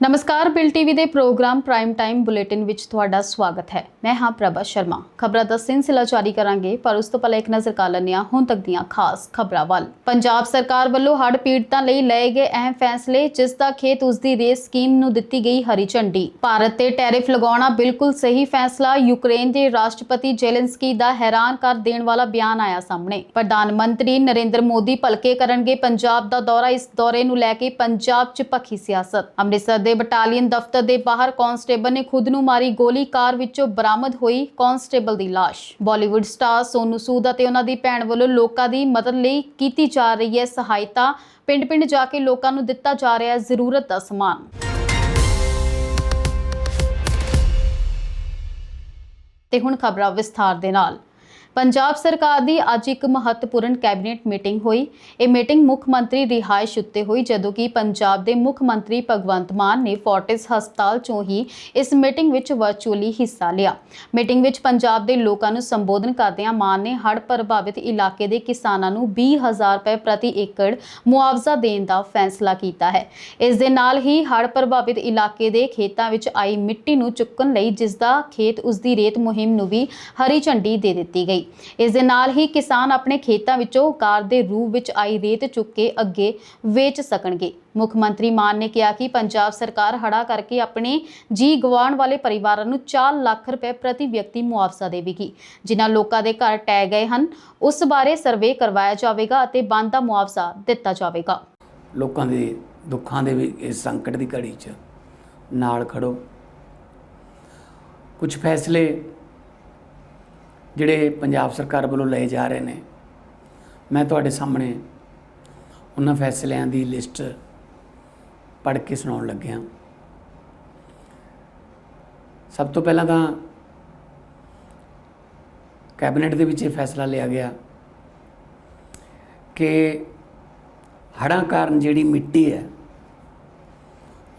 ਨਮਸਕਾਰ, bill TV ਦੇ programme prime time bulletin ਵਿੱਚ ਤੁਹਾਡਾ ਸਵਾਗਤ ਹੈ। ਮੈਂ ਹਾਂ ਪ੍ਰਭਾ ਸ਼ਰਮਾ। ਖਬਰਾਂ ਦਾ ਸਿਲਸਿਲਾ ਜਾਰੀ ਕਰਾਂਗੇ, ਪਰ ਉਸ ਤੋਂ ਪਹਿਲਾਂ ਇੱਕ ਨਜ਼ਰ ਕਰ ਲੈਂਦੇ ਹੁਣ ਤੱਕ ਦੀਆਂ ਖਾਸ ਖਬਰਾਂ ਵੱਲ। ਪੰਜਾਬ ਸਰਕਾਰ ਵੱਲੋਂ ਹੜ੍ਹ ਪੀੜਤਾਂ ਲਈ ਲਏ ਗਏ ਅਹਿਮ ਫੈਸਲੇ, ਜਿਸ ਦਾ ਖੇਤ ਉਸ ਦੀ ਰੇਸ ਸਕੀਮ ਨੂੰ ਦਿੱਤੀ ਗਈ ਹਰੀ ਝੰਡੀ। ਭਾਰਤ ਤੇ ਟੈਰਿਫ ਲਗਾਉਣਾ ਬਿਲਕੁਲ ਸਹੀ ਫੈਸਲਾ, ਯੂਕਰੇਨ ਦੇ ਰਾਸ਼ਟਰਪਤੀ ਜ਼ੈਲੈਂਸਕੀ ਦਾ ਹੈਰਾਨ ਕਰ ਦੇਣ ਵਾਲਾ ਬਿਆਨ ਆਇਆ ਸਾਹਮਣੇ। ਪ੍ਰਧਾਨ ਮੰਤਰੀ ਨਰਿੰਦਰ ਮੋਦੀ ਭਲਕੇ ਕਰਨਗੇ ਪੰਜਾਬ ਦਾ ਦੌਰਾ, ਇਸ ਦੌਰੇ ਨੂੰ ਲੈ ਕੇ ਪੰਜਾਬ 'ਚ ਪੱਖੀ ਸਿਆਸਤ। ਅੰਮ੍ਰਿਤਸਰ ਦੇ ਬਟਾਲੀਅਨ ਦਫ਼ਤਰ ਦੇ ਬਾਹਰ ਕਾਂਸਟੇਬਲ ਨੇ ਖੁਦ ਨੂੰ ਮਾਰੀ ਗੋਲੀ। ਕਾਰ ਵਿੱਚੋਂ ਬਰਾਮਦ ਹੋਈ ਕਾਂਸਟੇਬਲ ਦੀ ਲਾਸ਼। ਬਾਲੀਵੁੱਡ ਸਟਾਰ ਸੋਨੂ ਸੂਦ ਅਤੇ ਉਹਨਾਂ ਦੀ ਭੈਣ ਵੱਲੋਂ ਲੋਕਾਂ ਦੀ ਮਦਦ ਲਈ ਕੀਤੀ ਜਾ ਰਹੀ ਹੈ ਸਹਾਇਤਾ। ਪਿੰਡ-ਪਿੰਡ ਜਾ ਕੇ ਲੋਕਾਂ ਨੂੰ ਦਿੱਤਾ ਜਾ ਰਿਹਾ ਹੈ ਜ਼ਰੂਰਤ ਦਾ ਸਮਾਨ। ਤੇ ਹੁਣ ਖਬਰਾਂ ਵਿਸਥਾਰ ਦੇ ਨਾਲ। ਪੰਜਾਬ ਸਰਕਾਰ ਦੀ ਅੱਜ ਇੱਕ ਮਹੱਤਵਪੂਰਨ ਕੈਬਨਿਟ ਮੀਟਿੰਗ ਹੋਈ। ਇਹ ਮੀਟਿੰਗ ਮੁੱਖ ਮੰਤਰੀ ਰਿਹਾਇਸ਼ ਉੱਤੇ ਹੋਈ, ਜਦੋਂ ਕਿ ਪੰਜਾਬ ਦੇ ਮੁੱਖ ਮੰਤਰੀ ਭਗਵੰਤ ਮਾਨ ਨੇ ਫੋਰਟਿਸ ਹਸਪਤਾਲ ਚੋਂ ਹੀ ਇਸ ਮੀਟਿੰਗ ਵਿੱਚ ਵਰਚੁਅਲੀ ਹਿੱਸਾ ਲਿਆ। ਮੀਟਿੰਗ ਵਿੱਚ ਪੰਜਾਬ ਦੇ ਲੋਕਾਂ ਨੂੰ ਸੰਬੋਧਨ ਕਰਦਿਆਂ ਮਾਨ ਨੇ ਹੜ੍ਹ ਪ੍ਰਭਾਵਿਤ ਇਲਾਕੇ ਦੇ ਕਿਸਾਨਾਂ ਨੂੰ 20000 ਰੁਪਏ ਪ੍ਰਤੀ ਏਕੜ ਮੁਆਵਜ਼ਾ ਦੇਣ ਦਾ ਫੈਸਲਾ ਕੀਤਾ ਹੈ। ਇਸ ਦੇ ਨਾਲ ਹੀ ਹੜ੍ਹ ਪ੍ਰਭਾਵਿਤ ਇਲਾਕੇ ਦੇ ਖੇਤਾਂ ਵਿੱਚ ਆਈ ਮਿੱਟੀ ਨੂੰ ਚੁੱਕਣ ਲਈ ਜਿਸ ਦਾ ਖੇਤ ਉਸ ਦੀ ਰੇਤ ਮੁਹਿੰਮ ਨੂੰ ਵੀ ਹਰੀ ਝੰਡੀ ਦੇ ਦਿੱਤੀ ਗਈ। ਇਸ ਦੇ ਨਾਲ ਹੀ ਕਿਸਾਨ ਆਪਣੇ ਖੇਤਾਂ ਵਿੱਚੋਂ ਕਾਰ ਦੇ ਰੂਪ ਵਿੱਚ ਆਈ ਰੇਤ ਚੁੱਕ ਕੇ ਅੱਗੇ ਵੇਚ ਸਕਣਗੇ। ਮੁੱਖ ਮੰਤਰੀ ਮਾਨ ਨੇ ਕਿਹਾ ਕਿ ਪੰਜਾਬ ਸਰਕਾਰ ਹੜਾ ਕਰਕੇ ਆਪਣੇ ਜੀ ਗਵਾਉਣ ਵਾਲੇ ਪਰਿਵਾਰਾਂ ਨੂੰ 4 ਲੱਖ ਰੁਪਏ ਪ੍ਰਤੀ ਵਿਅਕਤੀ ਮੁਆਵਜ਼ਾ ਦੇਵੇਗੀ, ਜਿਨ੍ਹਾਂ ਲੋਕਾਂ ਦੇ ਘਰ ਟਹਿ ਗਏ ਹਨ। ਉਸ ਬਾਰੇ ਸਰਵੇ ਕਰਵਾਇਆ ਜਾਵੇਗਾ ਅਤੇ ਬੰਦ ਦਾ ਮੁਆਵਜ਼ਾ ਦਿੱਤਾ ਜਾਵੇਗਾ। ਲੋਕਾਂ ਦੇ ਦੁੱਖਾਂ ਦੇ ਵੀ ਇਸ ਸੰਕਟ ਦੀ ਘੜੀ 'ਚ ਨਾਲ ਖੜੋ। ਕੁਝ ਫੈਸਲੇ ਜਿਹੜੇ ਪੰਜਾਬ ਸਰਕਾਰ ਵੱਲੋਂ ਲਏ ਜਾ ਰਹੇ ਨੇ, ਮੈਂ ਤੁਹਾਡੇ ਸਾਹਮਣੇ ਉਹਨਾਂ ਫੈਸਲਿਆਂ ਦੀ ਲਿਸਟ ਪੜ੍ਹ ਕੇ ਸੁਣਾਉਣ ਲੱਗਿਆ। ਸਭ ਤੋਂ ਪਹਿਲਾਂ ਤਾਂ ਕੈਬਨਿਟ ਦੇ ਵਿੱਚ ਇਹ ਫੈਸਲਾ ਲਿਆ ਗਿਆ ਕਿ ਹੜ੍ਹਾਂ ਕਾਰਨ ਜਿਹੜੀ ਮਿੱਟੀ ਹੈ,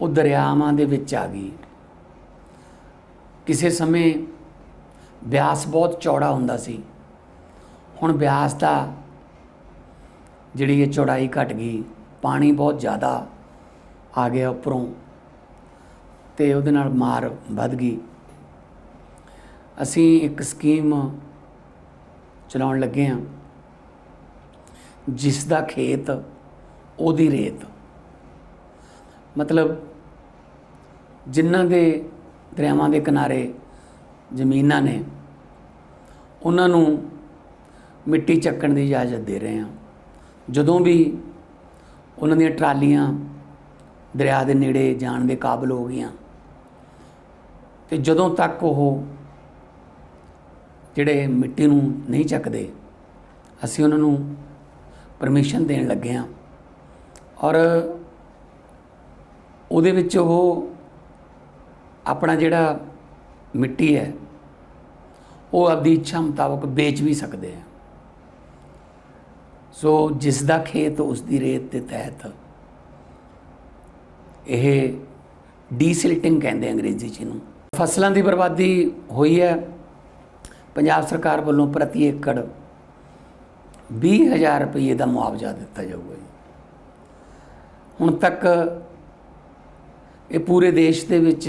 ਉਹ ਦਰਿਆਵਾਂ ਦੇ ਵਿੱਚ ਆ ਗਈ। ਕਿਸੇ ਸਮੇਂ ਬਿਆਸ ਬਹੁਤ ਚੌੜਾ ਹੁੰਦਾ ਸੀ। ਹੁਣ ਬਿਆਸ ਦਾ ਜਿਹੜੀ ਇਹ ਚੌੜਾਈ ਘਟ ਗਈ, ਪਾਣੀ ਬਹੁਤ ਜ਼ਿਆਦਾ ਆ ਗਿਆ ਉੱਪਰੋਂ ਤੇ ਉਹਦੇ ਨਾਲ ਮਾਰ ਵੱਧ ਗਈ। ਅਸੀਂ ਇੱਕ ਸਕੀਮ ਚਲਾਉਣ ਲੱਗੇ ਹਾਂ, ਜਿਸ ਦਾ ਖੇਤ ਉਹਦੀ ਰੇਤ। ਮਤਲਬ ਜਿਨ੍ਹਾਂ ਦੇ ਦਰਿਆਵਾਂ ਦੇ ਕਿਨਾਰੇ ਜ਼ਮੀਨਾਂ ਨੇ, ਉਹਨਾਂ ਨੂੰ ਮਿੱਟੀ ਚੱਕਣ ਦੀ ਇਜਾਜ਼ਤ ਦੇ ਰਹੇ ਹਾਂ। ਜਦੋਂ ਵੀ ਉਹਨਾਂ ਦੀਆਂ ਟਰਾਲੀਆਂ ਦਰਿਆ ਦੇ ਨੇੜੇ ਜਾਣ ਦੇ ਕਾਬਲ ਹੋ ਗਈਆਂ, ਤੇ ਜਦੋਂ ਤੱਕ ਉਹ ਜਿਹੜੇ ਮਿੱਟੀ ਨੂੰ ਨਹੀਂ ਚੱਕਦੇ, ਅਸੀਂ ਉਹਨਾਂ ਨੂੰ ਪਰਮਿਸ਼ਨ ਦੇਣ ਲੱਗੇ ਹਾਂ। ਔਰ ਉਹਦੇ ਵਿੱਚ ਉਹ ਆਪਣਾ ਜਿਹੜਾ ਮਿੱਟੀ ਹੈ, ਉਹ ਆਪਦੀ ਇੱਛਾ ਮੁਤਾਬਕ ਵੇਚ ਵੀ ਸਕਦੇ ਆ। ਸੋ ਜਿਸ ਦਾ ਖੇਤ ਉਸ ਦੀ ਰੇਤ ਦੇ ਤਹਿਤ ਇਹ ਡੀਸਿਲਟਿੰਗ ਕਹਿੰਦੇ ਅੰਗਰੇਜ਼ੀ ਚ ਨੂੰ ਫਸਲਾਂ ਦੀ ਬਰਬਾਦੀ ਹੋਈ ਹੈ। ਪੰਜਾਬ ਸਰਕਾਰ ਵੱਲੋਂ ਪ੍ਰਤੀ ਏਕੜ 20000 ਰੁਪਏ ਦਾ ਮੁਆਵਜ਼ਾ ਦਿੱਤਾ ਜਾਊਗਾ ਜੀ। ਹੁਣ ਤੱਕ ਇਹ ਪੂਰੇ ਦੇਸ਼ ਦੇ ਵਿੱਚ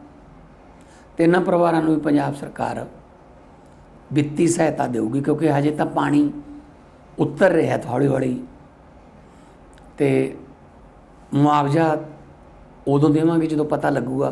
ਤੇ ਇਹਨਾਂ ਪਰਿਵਾਰਾਂ ਨੂੰ ਵੀ ਪੰਜਾਬ ਸਰਕਾਰ ਵਿੱਤੀ ਸਹਾਇਤਾ ਦੇਊਗੀ, ਕਿਉਂਕਿ ਹਜੇ ਤਾਂ ਪਾਣੀ ਉੱਤਰ ਰਿਹਾ ਹੌਲੀ ਹੌਲੀ ਤੇ ਮੁਆਵਜ਼ਾ ਉਦੋਂ ਦੇਵਾਂਗੇ ਜਦੋਂ ਪਤਾ ਲੱਗੂਗਾ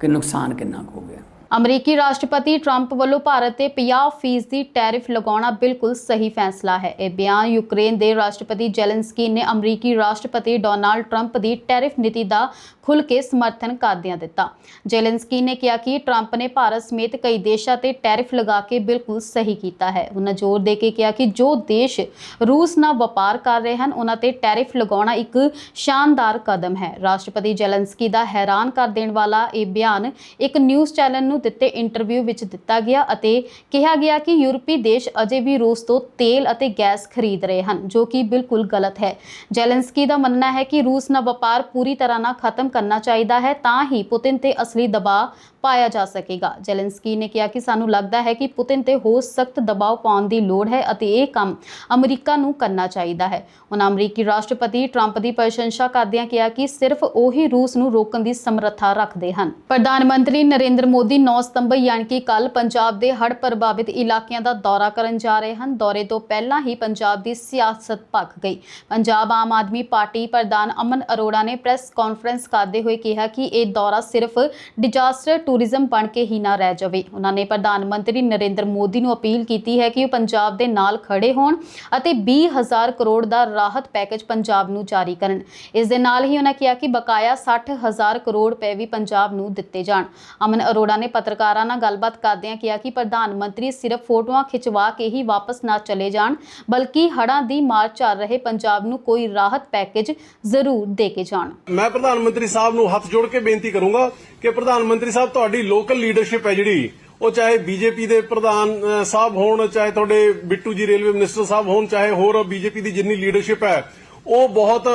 ਕਿ ਨੁਕਸਾਨ ਕਿੰਨਾ ਕੁ ਹੋ ਗਿਆ। ਅਮਰੀਕੀ ਰਾਸ਼ਟਰਪਤੀ ਟਰੰਪ ਵੱਲੋਂ ਭਾਰਤ ਤੇ 50% ਦੀ ਟੈਰਿਫ ਲਗਾਉਣਾ ਬਿਲਕੁਲ ਸਹੀ ਫੈਸਲਾ ਹੈ। ਇਹ ਬਿਆਨ ਯੂਕਰੇਨ ਦੇ ਰਾਸ਼ਟਰਪਤੀ ਜ਼ੈਲੈਂਸਕੀ ਨੇ ਅਮਰੀਕੀ ਰਾਸ਼ਟਰਪਤੀ ਡੋਨਾਲਡ ਟਰੰਪ ਦੀ ਟੈਰਿਫ ਨੀਤੀ ਦਾ ਖੁੱਲ੍ਹ ਕੇ ਸਮਰਥਨ ਕਰਦਿਆਂ ਦਿੱਤਾ। ਜ਼ੈਲੈਂਸਕੀ ਨੇ ਕਿਹਾ ਕਿ ਟਰੰਪ ਨੇ ਭਾਰਤ ਸਮੇਤ ਕਈ ਦੇਸ਼ਾਂ ਤੇ ਟੈਰਿਫ ਲਗਾ ਕੇ ਬਿਲਕੁਲ ਸਹੀ ਕੀਤਾ ਹੈ। ਉਹਨਾਂ ਜ਼ੋਰ ਦੇ ਕੇ ਕਿਹਾ ਕਿ ਜੋ ਦੇਸ਼ ਰੂਸ ਨਾਲ ਵਪਾਰ ਕਰ ਰਹੇ ਹਨ ਉਹਨਾਂ ਤੇ ਟੈਰਿਫ ਲਗਾਉਣਾ ਇੱਕ ਸ਼ਾਨਦਾਰ ਕਦਮ ਹੈ। ਰਾਸ਼ਟਰਪਤੀ ਜ਼ੈਲੈਂਸਕੀ ਦਾ ਹੈਰਾਨ ਕਰ ਦੇਣ ਵਾਲਾ ਇਹ ਬਿਆਨ ਇੱਕ ਨਿਊਜ਼ ਚੈਨਲ ਨੂੰ ਦਿੱਤੇ ਇੰਟਰਵਿਊ ਵਿੱਚ ਦਿੱਤਾ ਗਿਆ ਅਤੇ ਕਿਹਾ ਗਿਆ ਕਿ ਯੂਰਪੀ ਦੇਸ਼ ਅਜੇ ਵੀ ਰੂਸ ਤੋਂ ਤੇਲ ਅਤੇ ਗੈਸ ਖਰੀਦ ਰਹੇ ਹਨ, ਜੋ ਕਿ ਬਿਲਕੁਲ ਗਲਤ ਹੈ। ਜ਼ੈਲੈਂਸਕੀ ਦਾ ਮੰਨਣਾ ਹੈ ਕਿ ਰੂਸ ਨਾਲ ਵਪਾਰ ਪੂਰੀ ਤਰ੍ਹਾਂ ਨਾਲ ਖਤਮ ਕਰਨਾ ਚਾਹੀਦਾ ਹੈ, ਤਾਂ ਹੀ ਪੁਤਿਨ ਤੇ ਅਸਲੀ ਦਬਾਅ ਪਾਇਆ ਜਾ ਸਕੇਗਾ। ਜ਼ੈਲੈਂਸਕੀ ਨੇ ਕਿਹਾ ਕਿ ਸਾਨੂੰ ਲੱਗਦਾ ਹੈ ਕਿ ਪੁਤਿਨ ਤੇ ਹੋਰ ਸਖਤ ਦਬਾਅ ਪਾਉਣ ਦੀ ਲੋੜ ਹੈ ਅਤੇ ਇਹ ਕੰਮ ਅਮਰੀਕਾ ਨੂੰ ਕਰਨਾ ਚਾਹੀਦਾ ਹੈ। ਉਹਨਾਂ ਅਮਰੀਕੀ ਰਾਸ਼ਟਰਪਤੀ ਟਰੰਪ ਦੀ ਪ੍ਰਸ਼ੰਸਾ ਕਰਦਿਆਂ ਕਿਹਾ ਕਿ ਸਿਰਫ ਉਹੀ ਰੂਸ ਨੂੰ ਰੋਕਣ ਦੀ ਸਮਰੱਥਾ ਰੱਖਦੇ ਹਨ। ਪ੍ਰਧਾਨ ਮੰਤਰੀ ਨਰਿੰਦਰ ਮੋਦੀ 9 ਸਤੰਬਰ ਯਾਨੀ ਕਿ ਕੱਲ ਪੰਜਾਬ ਦੇ ਹੜ੍ਹ ਪ੍ਰਭਾਵਿਤ ਇਲਾਕਿਆਂ ਦਾ ਦੌਰਾ ਕਰਨ ਜਾ ਰਹੇ ਹਨ। ਦੌਰੇ ਤੋਂ ਪਹਿਲਾਂ ਹੀ ਪੰਜਾਬ ਦੀ ਸਿਆਸਤ ਭਖ ਗਈ। ਪੰਜਾਬ ਆਮ ਆਦਮੀ ਪਾਰਟੀ ਪ੍ਰਧਾਨ ਅਮਨ ਅਰੋੜਾ ਨੇ ਪ੍ਰੈਸ ਕਾਨਫਰੰਸ ਕਰਦੇ ਹੋਏ ਕਿਹਾ ਕਿ ਇਹ ਦੌਰਾ ਸਿਰਫ ਡਿਜ਼ਾਸਟਰ ਟੂਰਿਜ਼ਮ ਬਣ ਕੇ ਹੀ ਨਾ ਰਹਿ ਜਾਵੇ। ਉਹਨਾਂ ਨੇ ਪ੍ਰਧਾਨ ਮੰਤਰੀ ਨਰਿੰਦਰ ਮੋਦੀ ਨੂੰ ਅਪੀਲ ਕੀਤੀ ਹੈ ਕਿ ਉਹ ਪੰਜਾਬ ਦੇ ਨਾਲ ਖੜੇ ਹੋਣ ਅਤੇ 20000 ਕਰੋੜ ਦਾ ਰਾਹਤ ਪੈਕੇਜ ਪੰਜਾਬ ਨੂੰ ਜਾਰੀ ਕਰਨ। ਇਸ ਦੇ ਨਾਲ ਹੀ ਉਹਨਾਂ ਕਿਹਾ ਕਿ ਬਕਾਇਆ 60000 ਕਰੋੜ ਰੁਪਏ ਵੀ ਪੰਜਾਬ ਨੂੰ ਦਿੱਤੇ ਜਾਣ। ਅਮਨ ਅਰੋੜਾ ਨੇ ਪੱਤਰਕਾਰਾਂ ਨਾਲ ਗੱਲਬਾਤ ਕਰਦਿਆਂ ਕਿਹਾ ਕਿ ਪ੍ਰਧਾਨ ਮੰਤਰੀ ਸਿਰਫ ਫੋਟੋਆਂ ਖਿਚਵਾ ਕੇ ਹੀ ਵਾਪਸ ਨਾ ਚਲੇ ਜਾਣ, ਬਲਕਿ ਹੜ੍ਹਾਂ ਦੀ ਮਾਰ ਚੱਲ ਰਹੇ ਪੰਜਾਬ ਨੂੰ ਕੋਈ ਰਾਹਤ ਪੈਕੇਜ ਜ਼ਰੂਰ ਦੇ ਕੇ ਜਾਣ। ਮੈਂ ਪ੍ਰਧਾਨ ਮੰਤਰੀ ਸਾਹਿਬ ਨੂੰ ਹੱਥ ਜੋੜ ਕੇ ਬੇਨਤੀ ਕਰੂੰਗਾ ਕਿ ਪ੍ਰਧਾਨ ਮੰਤਰੀ ਸਾਹਿਬ, ਤੁਹਾਡੀ ਲੋਕਲ ਲੀਡਰਸ਼ਿਪ ਹੈ ਜਿਹੜੀ, ਉਹ ਚਾਹੇ ਬੀਜੇਪੀ ਦੇ ਪ੍ਰਧਾਨ ਸਾਹਿਬ ਹੋਣ, ਚਾਹੇ ਤੁਹਾਡੇ ਬਿੱਟੂ ਜੀ ਰੇਲਵੇ ਮਿਨਿਸਟਰ ਸਾਹਿਬ ਹੋਣ, ਚਾਹੇ ਹੋਰ ਬੀਜੇਪੀ ਦੀ ਜਿੰਨੀ ਲੀਡਰਸ਼ਿਪ ਹੈ, ਉਹ ਬਹੁਤ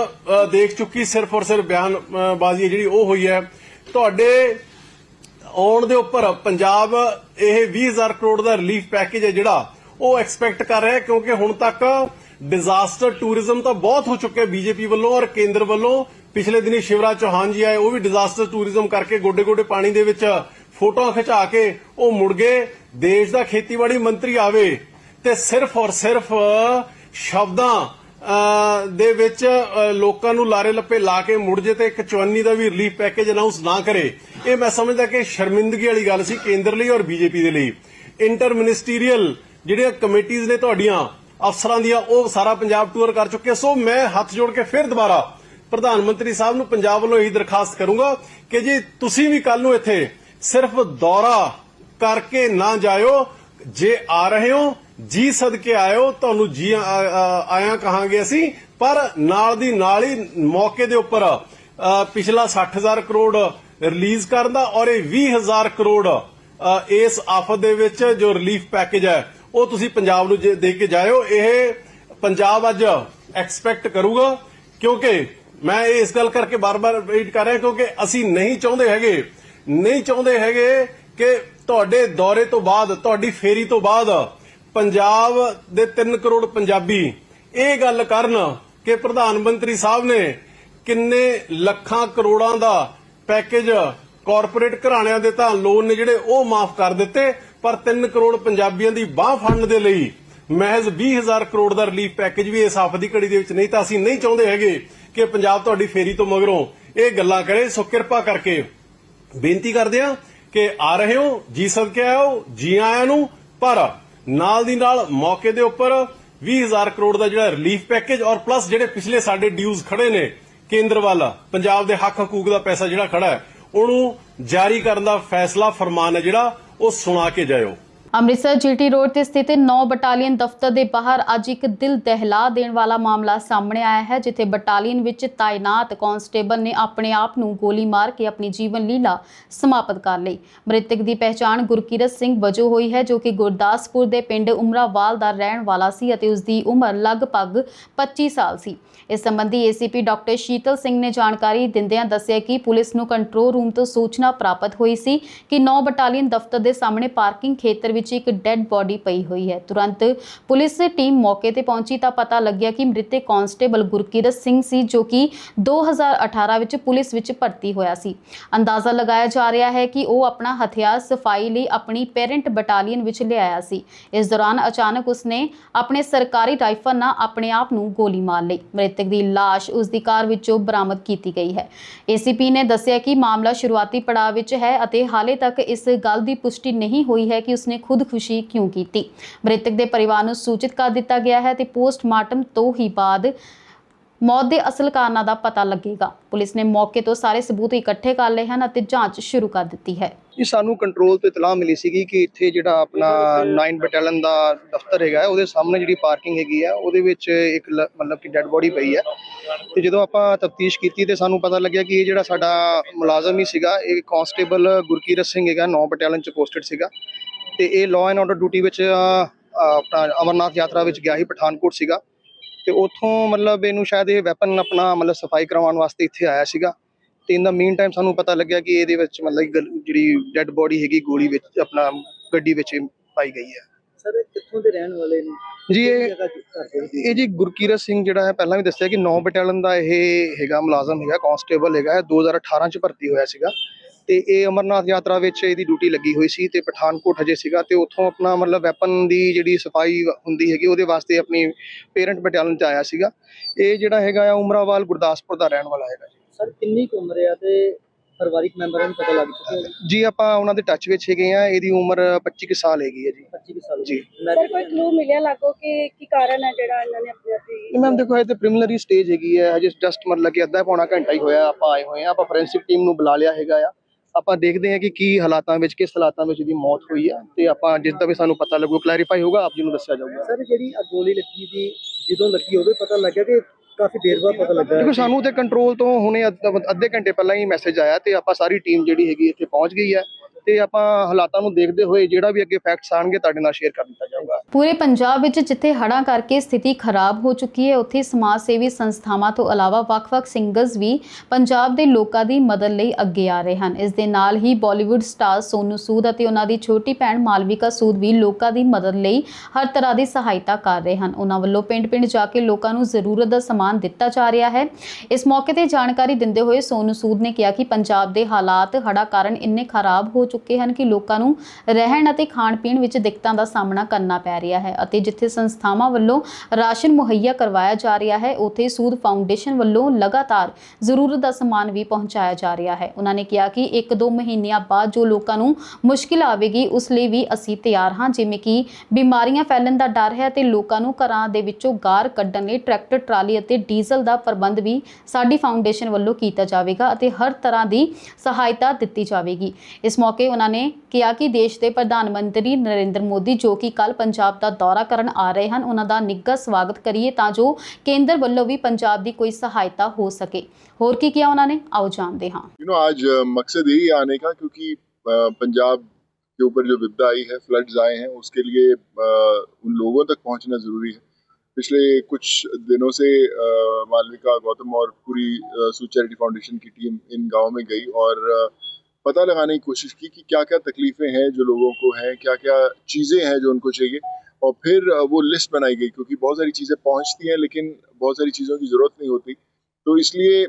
ਦੇਖ ਚੁੱਕੀ, ਸਿਰਫ ਔਰ ਸਿਰਫ ਬਿਆਨਬਾਜ਼ੀ ਜਿਹੜੀ, ਉਹ ਹੋਈ ਹੈ। ਤੁਹਾਡੇ ਆਉਣ ਦੇ ਉੱਪਰ ਪੰਜਾਬ, ਇਹ 20000 ਕਰੋੜ ਦਾ ਰਿਲੀਫ ਪੈਕੇਜ ਹੈ ਜਿਹੜਾ, ਉਹ ਐਕਸਪੈਕਟ ਕਰ ਰਿਹਾ ਹੈ, ਕਿਉਂਕਿ ਹੁਣ ਤੱਕ ਡਿਜ਼ਾਸਟਰ ਟੂਰਿਜ਼ਮ ਤਾਂ ਬਹੁਤ ਹੋ ਚੁੱਕਿਆ ਬੀਜੇਪੀ ਵੱਲੋਂ ਔਰ ਕੇਂਦਰ ਵੱਲੋਂ। ਪਿਛਲੇ ਦਿਨੀ ਸ਼ਿਵਰਾਜ ਚੌਹਾਨ ਜੀ ਆਏ, ਉਹ ਵੀ ਡਿਜ਼ਾਸਟਰ ਟੂਰਿਜ਼ਮ ਕਰਕੇ ਗੋਡੇ ਗੋਡੇ ਪਾਣੀ ਦੇ ਵਿੱਚ ਫੋਟੋਆਂ ਖਿਚਾ ਕੇ ਉਹ ਮੁੜ ਗਏ। ਦੇਸ਼ ਦਾ ਖੇਤੀਬਾੜੀ ਮੰਤਰੀ ਆਵੇ ਤੇ ਸਿਰਫ ਔਰ ਸਿਰਫ ਸ਼ਬਦਾਂ ਦੇ ਵਿੱਚ ਲੋਕਾਂ ਨੂੰ ਲਾਰੇ ਲੱਪੇ ਲਾ ਕੇ ਮੁੜ ਜੇ ਤੇ ਇੱਕ ਚਵੰਨੀ ਦਾ ਵੀ ਰਿਲੀਫ ਪੈਕੇਜ ਅਨਾਉਂਸ ਨਾ ਕਰੇ। ਇਹ ਮੈਂ ਸਮਝਦਾ ਕਿ ਸ਼ਰਮਿੰਦਗੀ ਵਾਲੀ ਗੱਲ ਸੀ ਕੇਂਦਰ ਲਈ ਔਰ ਬੀਜੇਪੀ ਦੇ ਲਈ। ਇੰਟਰ ਮਿਨਿਸਟੀਰੀਅਲ ਜਿਹੜੀਆਂ ਕਮੇਟੀਆਂ ਨੇ ਤੁਹਾਡੀਆਂ ਅਫਸਰਾਂ ਦੀਆਂ ਉਹ ਸਾਰਾ ਪੰਜਾਬ ਟੂਰ ਕਰ ਚੁੱਕੇ ਸੋ ਮੈਂ ਹੱਥ ਜੋੜ ਕੇ ਫਿਰ ਦੁਬਾਰਾ ਪ੍ਰਧਾਨ ਮੰਤਰੀ ਸਾਹਿਬ ਨੂੰ ਪੰਜਾਬ ਵੱਲੋਂ ਇਹੀ ਦਰਖਾਸਤ ਕਰੂੰਗਾ ਕਿ ਜੀ ਤੁਸੀਂ ਵੀ ਕੱਲ ਨੂੰ ਇੱਥੇ ਸਿਰਫ ਦੌਰਾ ਕਰਕੇ ਨਾ ਜਾਇਓ। ਜੇ ਆ ਰਹੇ ਹੋ ਜੀ ਸਦਕੇ ਆਇਓ ਤੁਹਾਨੂੰ ਜੀ ਆਇਆ ਕਹਾਂਗੇ ਅਸੀਂ। ਪਰ ਨਾਲ ਦੀ ਨਾਲ ਹੀ ਮੌਕੇ ਦੇ ਉੱਪਰ ਅ, ਪਿਛਲਾ 60000 ਕਰੋੜ ਰਿਲੀਜ਼ ਕਰਨ ਦਾ ਔਰ ਇਹ 20000 ਕਰੋੜ ਇਸ ਆਫਤ ਦੇ ਵਿੱਚ ਜੋ ਰਿਲੀਫ ਪੈਕੇਜ ਹੈ ਉਹ ਤੁਸੀਂ ਪੰਜਾਬ ਨੂੰ ਜੇ- ਦੇ ਕੇ ਜਾਇਓ, ਇਹ ਪੰਜਾਬ ਅੱਜ ਐਕਸਪੈਕਟ ਕਰੂਗਾ, ਕਿਉਂਕਿ ਮੈਂ ਇਸ ਗੱਲ ਕਰਕੇ ਬਾਰ-ਬਾਰ ਵੇਟ ਕਰ ਰਿਹਾ, ਕਿਉਂਕਿ ਅਸੀਂ ਨਹੀਂ ਚਾਹੁੰਦੇ ਹੈਗੇ, ਨਹੀਂ ਚਾਹੁੰਦੇ ਹੈਗੇ ਕਿ ਤੁਹਾਡੇ ਦੌਰੇ ਤੋਂ ਬਾਅਦ, ਤੁਹਾਡੀ ਫੇਰੀ ਤੋਂ ਬਾਅਦ ਪੰਜਾਬ ਦੇ 3 ਕਰੋੜ ਪੰਜਾਬੀ ਇਹ ਗੱਲ ਕਰਨ ਕਿ ਪ੍ਰਧਾਨ ਮੰਤਰੀ ਸਾਹਿਬ ਨੇ ਕਿੰਨੇ ਲੱਖਾਂ ਕਰੋੜਾਂ ਦਾ ਪੈਕੇਜ ਕਾਰਪੋਰੇਟ ਘਰਾਣਿਆਂ ਦੇ ਤਾਂ ਲੋਨ ਨੇ ਜਿਹੜੇ ਉਹ ਮਾਫ ਕਰ ਦਿੱਤੇ। ਪਰ 3 ਕਰੋੜ ਪੰਜਾਬੀਆਂ ਦੀ ਬਾਹ ਫੜਨ ਦੇ ਲਈ ਮਹਿਜ਼ 20000 ਕਰੋੜ ਦਾ ਰਿਲੀਫ ਪੈਕੇਜ ਵੀ ਇਸ ਆਫਤ ਦੀ ਘੜੀ ਦੇ ਵਿੱਚ ਨਹੀਂ, ਤਾਂ ਅਸੀਂ ਨਹੀਂ ਚਾਹੁੰਦੇ ਹੈਗੇ ਕਿ ਪੰਜਾਬ ਤੁਹਾਡੀ ਫੇਰੀ ਤੋਂ ਮਗਰੋਂ ਇਹ ਗੱਲਾਂ ਕਰੇ। ਸੋ ਕਿਰਪਾ ਕਰਕੇ ਬੇਨਤੀ ਕਰਦੇ ਆ ਕਿ ਆ ਰਹੇ ਹੋ, ਜੀ ਸਦਕੇ ਆਇਓ, ਜੀ ਆਇਆਂ ਨੂੰ, ਪਰ ਨਾਲ ਦੀ ਨਾਲ ਮੌਕੇ ਦੇ ਉੱਪਰ 20000 ਕਰੋੜ ਦਾ ਜਿਹੜਾ ਰਿਲੀਫ ਪੈਕੇਜ ਔਰ ਪਲੱਸ ਜਿਹੜੇ ਪਿਛਲੇ ਸਾਡੇ ਡਿਊਜ਼ ਖੜੇ ਨੇ, ਕੇਂਦਰ ਵੱਲ, ਪੰਜਾਬ ਦੇ ਹੱਕ ਹਕੂਕ ਦਾ ਪੈਸਾ ਜਿਹੜਾ ਖੜਾ ਹੈ, ਉਹਨੂੰ ਜਾਰੀ ਕਰਨ ਦਾ ਫੈਸਲਾ, ਫਰਮਾਨ ਹੈ ਜਿਹੜਾ ਉਹ ਸੁਣਾ ਕੇ ਜਾਇਓ। ਅੰਮ੍ਰਿਤਸਰ ਜੀਟੀ ਰੋਡ ਤੇ ਸਥਿਤ 9 ਬਟਾਲੀਅਨ ਦਫ਼ਤਰ ਦੇ ਬਾਹਰ ਅੱਜ ਇੱਕ ਦਿਲ ਦਹਿਲਾ ਦੇਣ ਵਾਲਾ ਮਾਮਲਾ ਸਾਹਮਣੇ ਆਇਆ ਹੈ, ਜਿੱਥੇ ਬਟਾਲੀਅਨ ਵਿੱਚ ਤਾਇਨਾਤ ਕਾਂਸਟੇਬਲ ਨੇ ਆਪਣੇ ਆਪ ਨੂੰ ਗੋਲੀ ਮਾਰ ਕੇ ਆਪਣੀ ਜੀਵਨ ਲੀਲਾ ਸਮਾਪਤ ਕਰ ਲਈ। ਮ੍ਰਿਤਕ ਦੀ ਪਹਿਚਾਣ ਗੁਰਕੀਰਤ ਸਿੰਘ ਵਜੋਂ ਹੋਈ ਹੈ, ਜੋ ਕਿ ਗੁਰਦਾਸਪੁਰ ਦੇ ਪਿੰਡ ਉਮਰਾਵਾਲ ਦਾ ਰਹਿਣ ਵਾਲਾ ਸੀ ਅਤੇ ਉਸ ਦੀ ਉਮਰ ਲਗਭਗ 25 ਸਾਲ ਸੀ। ਇਸ ਸੰਬੰਧੀ ਏਸੀਪੀ ਡਾਕਟਰ ਸ਼ੀਤਲ ਸਿੰਘ ਨੇ ਜਾਣਕਾਰੀ ਦਿੰਦਿਆਂ ਦੱਸਿਆ ਕਿ ਪੁਲਿਸ ਨੂੰ ਕੰਟਰੋਲ ਰੂਮ ਤੋਂ ਸੂਚਨਾ ਪ੍ਰਾਪਤ ਹੋਈ ਸੀ ਕਿ 9 ਬਟਾਲੀਅਨ ਦਫ਼ਤਰ ਦੇ ਸਾਹਮਣੇ ਪਾਰਕਿੰਗ ਖੇਤਰ ਵਿੱਚ ਵਿੱਚ ਇੱਕ ਡੈੱਡ ਬੋਡੀ ਪਈ ਹੋਈ ਹੈ। ਤੁਰੰਤ ਪੁਲਿਸ ਟੀਮ ਮੌਕੇ ਤੇ ਪਹੁੰਚੀ ਤਾਂ ਪਤਾ ਲੱਗਿਆ ਕਿ ਮ੍ਰਿਤਕ ਕਾਂਸਟੇਬਲ ਗੁਰਕੀਰਤ ਸਿੰਘ ਸੀ, ਜੋ ਕਿ 2018 ਵਿੱਚ ਪੁਲਿਸ ਵਿੱਚ ਭਰਤੀ ਹੋਇਆ ਸੀ। ਅੰਦਾਜ਼ਾ ਲਗਾਇਆ ਜਾ ਰਿਹਾ ਹੈ ਕਿ ਉਹ ਆਪਣਾ ਹਥਿਆਰ ਸਫ਼ਾਈ ਲਈ ਆਪਣੀ ਪੇਰੈਂਟ ਬਟਾਲੀਅਨ ਵਿੱਚ ਲਿਆਇਆ ਸੀ। ਇਸ ਦੌਰਾਨ ਅਚਾਨਕ ਉਸਨੇ ਆਪਣੇ ਸਰਕਾਰੀ ਰਾਈਫਲ ਨਾਲ ਆਪਣੇ ਆਪ ਨੂੰ ਗੋਲੀ ਮਾਰ ਲਈ। ਮ੍ਰਿਤਕ ਦੀ ਲਾਸ਼ ਉਸ ਦੀ ਕਾਰ ਵਿੱਚੋਂ ਬਰਾਮਦ ਕੀਤੀ ਗਈ ਹੈ। ਏਸੀਪੀ ਨੇ ਦੱਸਿਆ ਕਿ ਮਾਮਲਾ ਸ਼ੁਰੂਆਤੀ ਪੜਾਅ ਵਿੱਚ ਹੈ ਅਤੇ ਹਾਲੇ ਤੱਕ ਇਸ ਗੱਲ ਦੀ ਪੁਸ਼ਟੀ ਨਹੀਂ ਹੋਈ ਹੈ ਕਿ ਉਸਨੇ ਖੁਦਕੁਸ਼ੀ ਕਿਉਂ ਕੀਤੀ? ਮ੍ਰਿਤਕ ਦੇ ਪਰਿਵਾਰ ਨੂੰ ਸੂਚਿਤ ਕਰ ਦਿੱਤਾ ਗਿਆ ਹੈ ਤੇ ਪੋਸਟਮਾਰਟਮ ਤੋਂ ਹੀ ਬਾਅਦ ਮੌਤ ਦੇ ਅਸਲ ਕਾਰਨਾਂ ਦਾ ਪਤਾ ਲੱਗੇਗਾ। ਪੁਲਿਸ ਨੇ ਮੌਕੇ ਤੋਂ ਸਾਰੇ ਸਬੂਤ ਇਕੱਠੇ ਕਰ ਲਏ ਹਨ ਅਤੇ ਜਾਂਚ ਸ਼ੁਰੂ ਕਰ ਦਿੱਤੀ ਹੈ। ਇਹ ਸਾਨੂੰ ਕੰਟਰੋਲ ਤੋਂ ਇਤਲਾਹ ਮਿਲੀ ਸੀਗੀ ਕਿ ਇੱਥੇ ਜਿਹੜਾ ਆਪਣਾ 9 ਬਟਾਲੀਅਨ ਦਾ ਦਫ਼ਤਰ ਹੈਗਾ ਉਹਦੇ ਸਾਹਮਣੇ ਜਿਹੜੀ ਪਾਰਕਿੰਗ ਹੈਗੀ ਆ ਉਹਦੇ ਵਿੱਚ ਇੱਕ ਲ- ਮਤਲਬ ਕਿ ਡੈੱਡ ਬੋਡੀ ਪਈ ਹੈ। ਤੇ ਜਦੋਂ ਆਪਾਂ ਤਫਤੀਸ਼ ਕੀਤੀ ਤੇ ਸਾਨੂੰ ਪਤਾ ਲੱਗਿਆ ਕਿ ਇਹ ਜਿਹੜਾ ਸਾਡਾ ਮੁਲਾਜ਼ਮ ਹੀ ਸੀਗਾ, ਇਹ ਕਾਂਸਟੇਬਲ ਗੁਰਕੀਰਤ ਸਿੰਘ ਹੈਗਾ 9 ਬਟਾਲੀਅਨ ਚ ਪੋਸਟਡ ਸੀਗਾ। ਤੇ ਇਹ ਲਾਅ ਐਂਡ ਆਰਡਰ ਡਿਊਟੀ ਵਿੱਚ ਆਪਣਾ ਅਮਰਨਾਥ ਯਾਤਰਾ ਵਿੱਚ ਗਿਆ ਸੀ ਪਠਾਨਕੋਟ ਸੀਗਾ। ਤੇ ਉੱਥੋਂ ਮਤਲਬ ਇਹਨੂੰ ਸ਼ਾਇਦ ਇਹ ਵੈਪਨ ਆਪਣਾ ਮਤਲਬ ਸਫ਼ਾਈ ਕਰਵਾਉਣ ਵਾਸਤੇ ਇੱਥੇ ਆਇਆ ਸੀਗਾ। ਤੇ ਇਨ ਦਾ ਮੀਨ ਟਾਈਮ ਸਾਨੂੰ ਪਤਾ ਲੱਗਿਆ ਕਿ ਇਹਦੇ ਵਿੱਚ ਮਤਲਬ ਜਿਹੜੀ ਡੈੱਡ ਬੋਡੀ ਹੈਗੀ ਗੋਲੀ ਵਿੱਚ ਆਪਣਾ ਗੱਡੀ ਵਿੱਚ ਪਾਈ ਗਈ ਹੈ। ਸਰ ਕਿੱਥੋਂ ਦੇ ਰਹਿਣ ਵਾਲੇ ਨੇ? ਜੀ ਇਹ ਇਹ ਜੀ ਗੁਰਕੀਰਤ ਸਿੰਘ ਜਿਹੜਾ ਹੈ ਪਹਿਲਾਂ ਵੀ ਦੱਸਿਆ ਕਿ 9 ਬਟਾਲੀਅਨ ਦਾ ਇਹ ਹੈਗਾ ਮੁਲਾਜ਼ਮ ਹੈਗਾ ਕਾਂਸਟੇਬਲ ਹੈਗਾ ਇਹ 2018 ਚ ਭਰਤੀ ਹੋਇਆ ਸੀਗਾ। ਤੇ ਇਹ ਅਮਰਨਾਥ ਯਾਤਰਾ ਵਿੱਚ ਇਹਦੀ ਡਿਊਟੀ ਲੱਗੀ ਹੋਈ ਸੀ ਤੇ ਪਠਾਨਕੋਟ ਹਜੇ ਸੀਗਾ ਤੇ ਉੱਥੋਂ ਆਪਣਾ ਮਤਲਬ ਵੈਪਨ ਦੀ ਜਿਹੜੀ ਸਫ਼ਾਈ ਹੁੰਦੀ ਹੈਗੀ ਉਹਦੇ ਵਾਸਤੇ ਆਪਣੀ ਪੇਰੈਂਟ ਬਟਾਲੀਅਨ ਚ ਆਇਆ ਸੀਗਾ। ਇਹ ਜਿਹੜਾ ਹੈਗਾ ਆ ਉਮਰਾਵਾਲ ਗੁਰਦਾਸਪੁਰ ਦਾ ਰਹਿਣ ਵਾਲਾ ਹੈਗਾ ਜੀ। ਸਰ ਕਿੰਨੀ ਕੁ ਉਮਰ ਆ ਤੇ ਪਰਿਵਾਰਿਕ ਮੈਂਬਰਾਂ ਨੂੰ ਪਤਾ ਲੱਗ ਚੁੱਕਿਆ ਜੀ ਆਪਾਂ ਉਹਨਾਂ ਦੇ ਟੱਚ ਵਿੱਚ ਹੈਗੇ ਆ ਇਹਦੀ ਉਮਰ 25 ਕੁ ਸਾਲ ਹੈਗੀ ਹੈ ਜੀ। 25 ਕੁ ਸਾਲ ਜੀ। ਸਰ ਕੋਈ ਕਲੂ ਮਿਲਿਆ ਲੱਗੋ ਕਿ ਕੀ ਕਾਰਨ ਹੈ ਜਿਹੜਾ ਇਹਨਾਂ ਨੇ ਆਪਣੇ ਆਪ ਹੀ ਮੈਮ ਦੇਖੋ ਇਹ ਤੇ ਪ੍ਰੀਲਿਮਿਨਰੀ ਸਟੇਜ ਹੈਗੀ ਹੈ ਹਜੇ ਜਸਟ ਮਤਲਬ ਕਿ ਅੱਧਾ ਪੌਣਾ ਘੰਟਾ ਹੀ ਹੋਇਆ ਆਪਾਂ ਆਏ ਹੋਏ ਆ ਆਪਾਂ ਫੋਰੈਂਸਿਕ ਟੀਮ ਨੂੰ ਬੁਲਾ ਲਿਆ ਹੈਗਾ ਆ। ਆਪਾਂ ਦੇਖਦੇ ਹਾਂ ਕਿ ਕੀ ਹਾਲਾਤਾਂ ਵਿੱਚ ਕਿਸ ਹਾਲਾਤਾਂ ਵਿੱਚ ਇਹਦੀ ਮੌਤ ਹੋਈ ਆ ਤੇ ਆਪਾਂ ਜਿਸ ਦਾ ਵੀ ਸਾਨੂੰ ਪਤਾ ਲੱਗੂ ਕਲੈਰੀਫਾਈ ਹੋਊਗਾ ਆਪ ਜੀ ਨੂੰ ਦੱਸਿਆ ਜਾਊਗਾ। ਸਰ ਜਿਹੜੀ ਗੋਲੀ ਲੱਗੀ ਦੀ ਜਦੋਂ ਲੱਗੀ ਉਹਦੇ ਪਤਾ ਲੱਗਿਆ ਕਿ ਕਾਫੀ ਦੇਰ ਬਾਅਦ ਪਤਾ ਲੱਗਾ। ਦੇਖੋ ਸਾਨੂੰ ਤੇ ਕੰਟਰੋਲ ਤੋਂ ਹੁਣੇ ਅੱਧੇ ਘੰਟੇ ਪਹਿਲਾਂ ਹੀ ਮੈਸੇਜ ਆਇਆ ਤੇ ਆਪਾਂ ਸਾਰੀ ਟੀਮ ਜਿਹੜੀ ਹੈਗੀ ਇੱਥੇ ਪਹੁੰਚ ਗਈ ਹੈ ਤੇ ਆਪਾਂ ਹਾਲਾਤਾਂ ਨੂੰ ਦੇਖਦੇ ਹੋਏ ਜਿਹੜਾ ਵੀ ਅੱਗੇ ਫੈਕਟਸ ਆਣਗੇ ਤੁਹਾਡੇ ਨਾਲ ਸ਼ੇਅਰ ਕਰ ਦਿੱਤਾ ਜਾਊਗਾ। ਪੂਰੇ ਪੰਜਾਬ ਵਿੱਚ ਜਿੱਥੇ ਹੜ੍ਹਾਂ ਕਰਕੇ ਸਥਿਤੀ ਖਰਾਬ ਹੋ ਚੁੱਕੀ ਹੈ, ਉੱਥੇ ਸਮਾਜ ਸੇਵੀ ਸੰਸਥਾਵਾਂ ਤੋਂ ਇਲਾਵਾ ਵੱਖ-ਵੱਖ ਸਿੰਗਰਸ ਵੀ ਪੰਜਾਬ ਦੇ ਲੋਕਾਂ ਦੀ ਮਦਦ ਲਈ ਅੱਗੇ ਆ ਰਹੇ ਹਨ। ਇਸ ਦੇ ਨਾਲ ਹੀ ਬਾਲੀਵੁੱਡ ਸਟਾਰ ਸੋਨੂ ਸੂਦ ਅਤੇ ਉਹਨਾਂ ਦੀ ਛੋਟੀ ਭੈਣ ਮਾਲਵਿਕਾ ਸੂਦ ਵੀ ਲੋਕਾਂ ਦੀ ਮਦਦ ਲਈ ਹਰ ਤਰ੍ਹਾਂ ਦੀ ਸਹਾਇਤਾ ਕਰ ਰਹੇ ਹਨ। ਉਹਨਾਂ ਵੱਲੋਂ ਪਿੰਡ-ਪਿੰਡ ਜਾ ਕੇ ਲੋਕਾਂ ਨੂੰ ਜ਼ਰੂਰਤ ਦਾ ਸਮਾਨ ਦਿੱਤਾ ਜਾ ਰਿਹਾ ਹੈ। ਇਸ ਮੌਕੇ ਤੇ ਜਾਣਕਾਰੀ ਦਿੰਦੇ ਹੋਏ ਸੋਨੂ ਸੂਦ ਨੇ ਕਿਹਾ ਕਿ ਪੰਜਾਬ ਦੇ ਹਾਲਾਤ ਹੜ੍ਹਾਂ ਕਾਰਨ ਇੰਨੇ ਖਰਾਬ ਹੋ ਚੁੱਕੇ ਹਨ ਕਿ ਲੋਕਾਂ ਨੂੰ ਰਹਿਣ ਅਤੇ ਖਾਣ ਪੀਣ ਵਿੱਚ ਦਿੱਕਤਾਂ ਦਾ ਸਾਹਮਣਾ ਕਰਨਾ ਪੈ ਰਿਹਾ ਹੈ ਅਤੇ ਜਿੱਥੇ ਸੰਸਥਾਵਾਂ ਵੱਲੋਂ ਰਾਸ਼ਨ ਮੁਹੱਈਆ ਕਰਵਾਇਆ ਜਾ ਰਿਹਾ ਹੈ, ਉੱਥੇ ਸੂਦ ਫਾਊਂਡੇਸ਼ਨ ਵੱਲੋਂ ਲਗਾਤਾਰ ਜ਼ਰੂਰਤ ਦਾ ਸਮਾਨ ਵੀ ਪਹੁੰਚਾਇਆ ਜਾ ਰਿਹਾ ਹੈ। ਉਹਨਾਂ ਨੇ ਕਿਹਾ ਕਿ 1-2 ਮਹੀਨਿਆਂ ਬਾਅਦ ਜੋ ਲੋਕਾਂ ਨੂੰ ਮੁਸ਼ਕਿਲ ਆਵੇਗੀ, ਉਸ ਲਈ ਵੀ ਅਸੀਂ ਤਿਆਰ ਹਾਂ, ਜਿਵੇਂ ਕਿ ਬਿਮਾਰੀਆਂ ਫੈਲਣ ਦਾ ਡਰ ਹੈ ਤੇ ਲੋਕਾਂ ਨੂੰ ਘਰਾਂ ਦੇ ਵਿੱਚੋਂ ਗਾਰ ਕੱਢਣ ਲਈ ਟਰੈਕਟਰ, ਟਰਾਲੀ ਅਤੇ ਡੀਜ਼ਲ ਦਾ ਪ੍ਰਬੰਧ ਵੀ ਸਾਡੀ ਫਾਊਂਡੇਸ਼ਨ ਵੱਲੋਂ ਕੀਤਾ ਜਾਵੇਗਾ ਅਤੇ ਹਰ ਤਰ੍ਹਾਂ ਦੀ ਸਹਾਇਤਾ ਦਿੱਤੀ ਜਾਵੇਗੀ। ਇਸ ਮੌਕੇ ਉਹਨਾਂ ਨੇ ਕਿਹਾ ਕਿ ਦੇਸ਼ ਦੇ ਪ੍ਰਧਾਨ ਮੰਤਰੀ ਨਰਿੰਦਰ ਮੋਦੀ, ਜੋ ਕਿ ਕੱਲ ਪੰਜਾਬ ਦਾ ਦੌਰਾ ਕਰਨ ਆ ਰਹੇ ਹਨ ਉਹਨਾਂ ਦਾ ਨਿੱਘਾ ਸਵਾਗਤ ਕਰੀਏ ਤਾਂ ਜੋ ਕੇਂਦਰ ਵੱਲੋਂ ਵੀ ਪੰਜਾਬ ਦੀ ਕੋਈ ਸਹਾਇਤਾ ਹੋ ਸਕੇ ਹੋਰ ਕੀ ਕਿਹਾ ਉਹਨਾਂ ਨੇ ਆਓ ਜਾਣਦੇ ਹਾਂ यू नो आज अ, मकसद यही है आने का क्योंकि अ, पंजाब के ऊपर जो विपदा आई है फ्लड्स आए हैं उसके लिए अ, उन लोगों तक पहुंचना ज़रूरी है पिछले कुछ दिनों से अ, मालविका गौतम और पूरी सू चैरिटी फाउंडेशन की टीम इन गाँव में गई और अ, पता लगाने की कोशिश की कि क्या क्या तकलीफ़ें हैं जो लोगों को हैं क्या क्या चीज़ें हैं जो उनको चाहिए। और फिर वो लिस्ट बनाई गई क्योंकि बहुत सारी चीज़ें पहुँचती हैं लेकिन बहुत सारी चीज़ों की ज़रूरत नहीं होती। तो इसलिए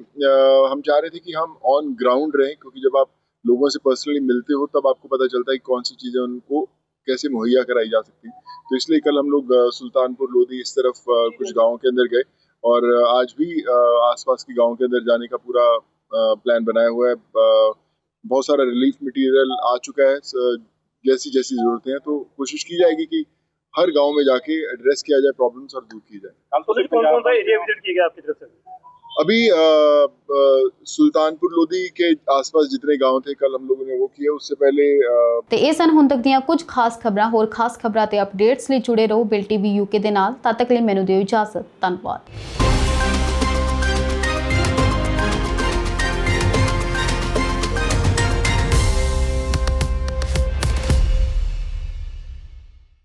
हम चाह रहे थे कि हम ऑन ग्राउंड रहें क्योंकि जब आप लोगों से पर्सनली मिलते हो तब आपको पता चलता है कि कौन सी चीज़ें उनको कैसे मुहैया कराई जा सकती तो इसलिए कल हम लोग सुल्तानपुर, लोधी इस तरफ़ कुछ गाँवों के अंदर गए और आज भी आसपास के गाँव के अंदर जाने का पूरा प्लान बनाया हुआ है। बहुत सारा रिलीफ मटेरियल आ चुका है स- जैसी जैसी ज़रूरतें हैं तो कोशिश की जाएगी कि हर गांव में जाके एड्रेस किया जाए प्रॉब्लम्स और दूर की जाए हम तो कौन कौन सा एरिया विजिट किया गया आपकी तरफ से अभी अ, अ, सुल्तानपुर लोधी के आसपास जितने गांव थे कल हम लोगों ने वो किया उससे पहले अ, ਤੇ ਇਹ ਸਨ ਹੁਣ ਤੱਕ ਦੀਆਂ ਕੁਝ ਖਾਸ ਖਬਰਾਂ ਹੋਰ ਖਾਸ ਖਬਰਾਂ ਤੇ ਅਪਡੇਟਸ ਲਈ ਜੁੜੇ ਰਹੋ ਬਿਲ ਟੀਵੀ ਯੂਕੇ ਦੇ ਨਾਲ ਤਦ ਤੱਕ ਲਈ ਮੈਨੂੰ ਦਿਓ ਇਜਾਜ਼ਤ ਧੰਨਵਾਦ